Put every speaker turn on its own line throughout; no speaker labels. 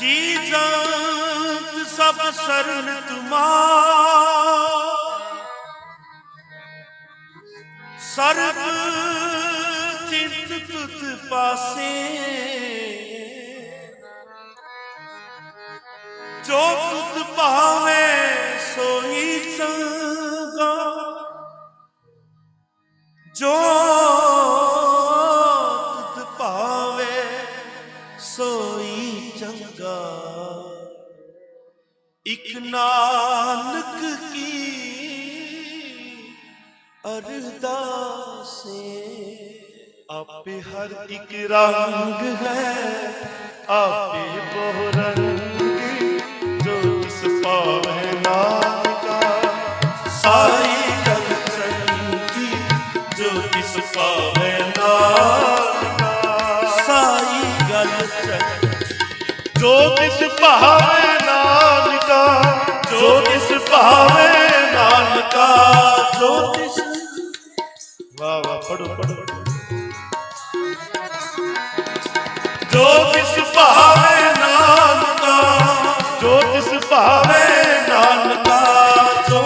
ਜੀ ਜਾਂਤ ਸਭ ਸਰਨ ਤੁਮਾਰ। ਸਰਬ ਚਿੰਤ ਤੁਤ ਪਾਸੇ। ਜੋ ਤੁਤ ਭਾਵੇ ਸੋਈ ਸੰਗਾ ਇਕ ਨਾਨਕ ਕੀ ਅਰਦਾਸੇ ਆਪੇ ਹਰ ਇੱਕ ਰੰਗ ਹੈ, ਆਪੇ ਬਹੁ ਰੰਗੀ ਜੋ ਤਿਸ ਪਾਵੇ ਨਾਨਕਾ। ਸਾਰੀ ਗੱਲ ਚੰਗੀ ਜੋ ਤਿਸ ਪਾਵੇ ਨਾਨਕਾ। ਸਾਰੀ ਗੱਲ ਚੰਗੀ ਜੋ ਤਿਸ ਭਾਵੇ ਭਾਵੇ ਨਾਨਕਾ ਜੋਤਿਸ਼। ਵਾਹ ਵਾਹ ਪੜੋ ਪੜੋ ਜੋ ਤਿਸ ਭਾਵੇ ਨਾਨਕਾ। ਜੋਤਿਸ਼ ਭਾਵੇ ਨਾਨਕਾ ਜੋ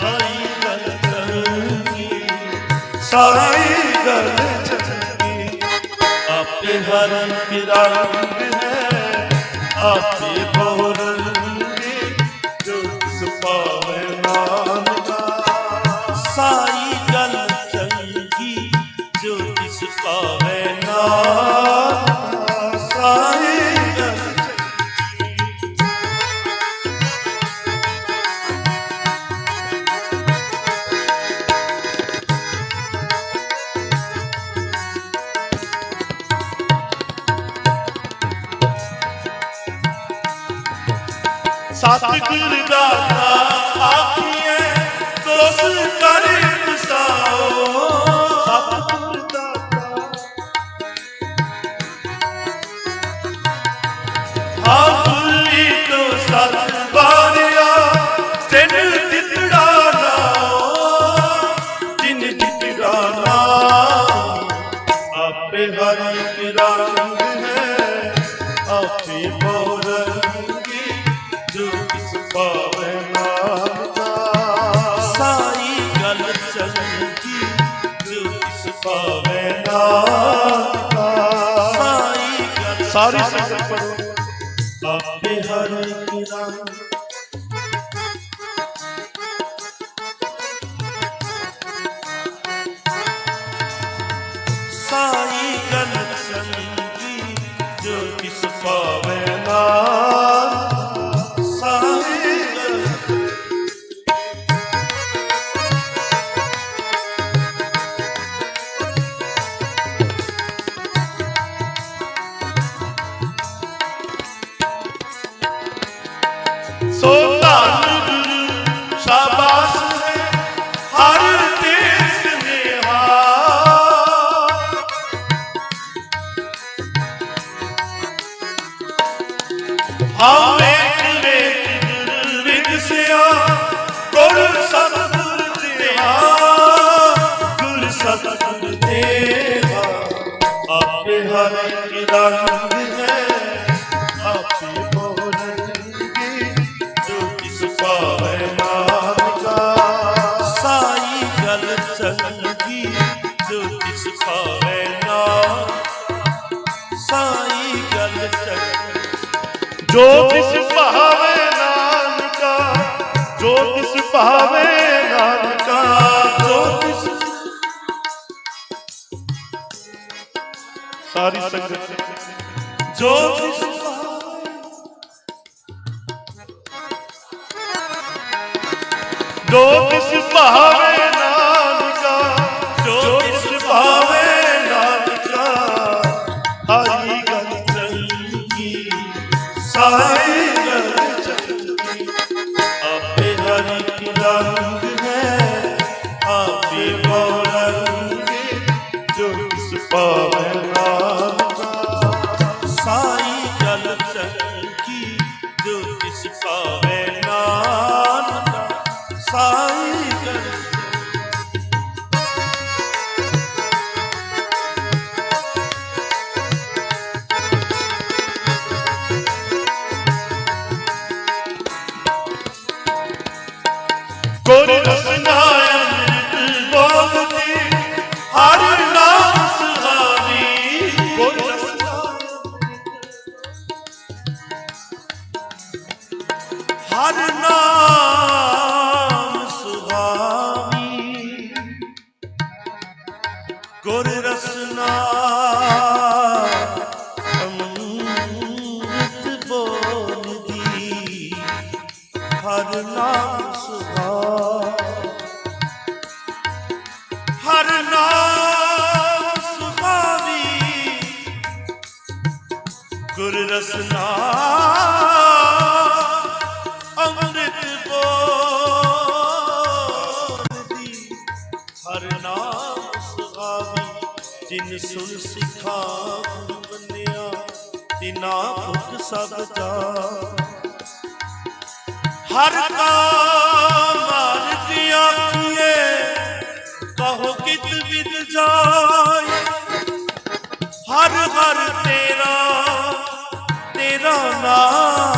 ਸਾਈ ਗੱਲ ਚੰਗੀ ਸਾਈ ਗੱਲ ਆਪੇ ਹਰ ਇੱਕ ਰੰਗ ਹੈ ਆਪੇ ਸਤਿਗੁਰ ਦਾਤਾ ਆਖੀਏ ਤੋਸ ਕਰ ਵਸਾਓ ਸਤਿਗੁਰ ਦਾਤਾ। ਹਾਪੁਰੀ ਤੋਂ ਸਤ ਬਾਰਿਆ ਤਿਨ ਦਿੱਤੜਾ ਨਾਓ। ਤਿਨ ਦਿੱਤੜਾ ਨਾਓ। ਆਪੇ ਹਰ ਇੱਕ ਰੰਗ ਹੈ, ਆਪੇ ਬੋਲ ਸਾਈ ਗੱਲ ਸਾਰੀ ਸੰਗਤ ਪੜੋ ਆਪੇ ਹਰ ਇੱਕ ਸੋ ਗੱਲ ਚੰਗੀ ਜੋ ਕਿਸ ਪਾਵੇ ਨਾ। ਸਾਈ ਗੱਲ ਚੰਗੀ ਜੋ ਤਿਸ ਭਾਵੇ ਨਾਨਕਾ ਜੋ ਤਿਸ ਭਾਵੇ ਨਾਨਕਾ। ਜੋ ਤਿਸ ਸਾਰੀ ਸੰਗਤ। ਜੋ ਤਿਸ ਭਾਵੇ ਜੋ ਸਾਈ ਹਰ ਸੁਭਾਵੀ ਗੁਰ ਰਸਨਾ ਅੰਮ੍ਰਿਤ ਬੋਲਦੀ। ਹਰ ਨਾਮ ਸੁਭਾਵੀ ਗੁਰ ਰਸਨਾ ਹਰ ਨਾਮ ਸੁਹਾਵੀ ਜਿਨ ਸੁਨ ਸਿਖਾ ਗੁਰ ਮੰਨਿਆ ਤਿਨਾ ਭੁਖ ਸਭ ਜਾ ਹਰ ਕਾ ਮਾਰਗ ਆਖੀਏ, ਕਹੋ ਕਿਤ ਵਿਦ ਜਾਏ। ਹਰ ਹਰ ਤੇਰਾ ਤੇਰਾ ਨਾਮ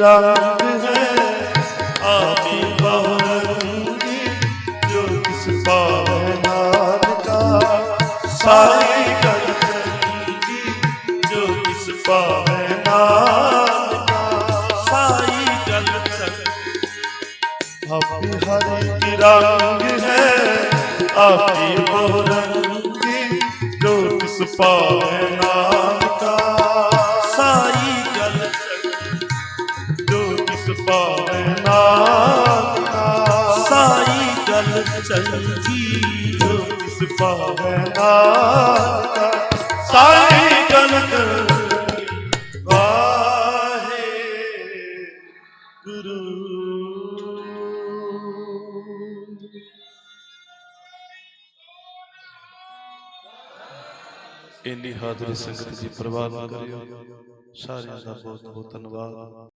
ਰੰਗ ਹੈ, ਆਪੀ ਬਹੁ ਰੰਗੀ ਜੋ ਕਿਸ ਪਾਵੇ ਨਾਨਕਾ।
ਸਾਰੀ ਗੱਲ
ਚੰਗੀ ਜੋ
ਕਿਸ ਪਾਵੇ ਨਾਨਕਾ।
ਸਾਰੀ ਗੱਲ ਚੰਗੀ ਆਪੇ ਹਰਿ
ਕੀ ਰੰਗ ਹੈ,
ਆਪੀ ਬਹੁ ਰੰਗੀ ਜੋ ਕਿਸ ਪਾਵੇ
ਚਲ ਜੀਓ ਇਸ ਪਾਵੈ ਦਾ ਸਾਰੀ ਗਲਤ ਵਾਹੇ ਗੁਰੂ।
ਇੰਨੀ ਸੰਗਤ ਦੀ ਪ੍ਰਵਾਹ ਕਰਿਓ। ਸਾਰਿਆਂ ਦਾ ਬਹੁਤ ਬਹੁਤ ਧੰਨਵਾਦ।